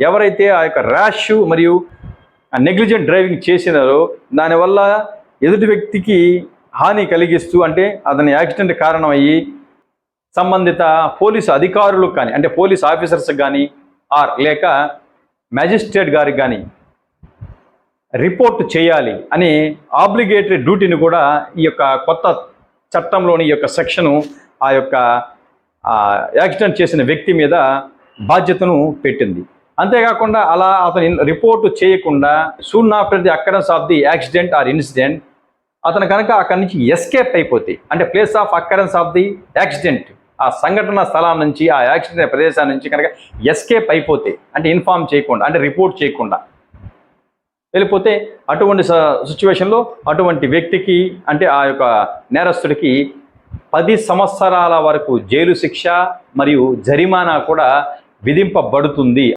ఎవరైతే ఆ యొక్క ర్యాష్ మరియు నెగ్లిజెంట్ డ్రైవింగ్ చేసినారో దానివల్ల ఎదుటి వ్యక్తికి హాని కలిగిస్తూ అంటే అతని యాక్సిడెంట్ కారణమయ్యి సంబంధిత పోలీసు అధికారులకు కానీ అంటే పోలీస్ ఆఫీసర్స్ కానీ ఆర్ లేక మ్యాజిస్ట్రేట్ గారికి కానీ రిపోర్ట్ చేయాలి అని ఆబ్లిగేటరీ డ్యూటీని కూడా ఈ యొక్క కొత్త చట్టంలోని ఈ యొక్క సెక్షను ఆ యొక్క యాక్సిడెంట్ చేసిన వ్యక్తి మీద బాధ్యతను పెట్టింది. అంతేకాకుండా అలా అతను రిపోర్టు చేయకుండా soon after the occurrence of the accident or incident అతను కనుక అక్కడి నుంచి ఎస్కేప్ అయిపోతే అంటే place of occurrence of the accident ఆ సంఘటన స్థలం నుంచి ఆ యాక్సిడెంట్ ప్రదేశం నుంచి కనుక ఎస్కేప్ అయిపోతే అంటే ఇన్ఫార్మ్ చేయకుండా అంటే రిపోర్ట్ చేయకుండా వెళ్ళిపోతే అటువంటి సిచ్యువేషన్లో అటువంటి వ్యక్తికి అంటే ఆ యొక్క నేరస్తుడికి పది సంవత్సరాల వరకు జైలు శిక్ష మరియు జరిమానా కూడా విధింపబడుతుంది.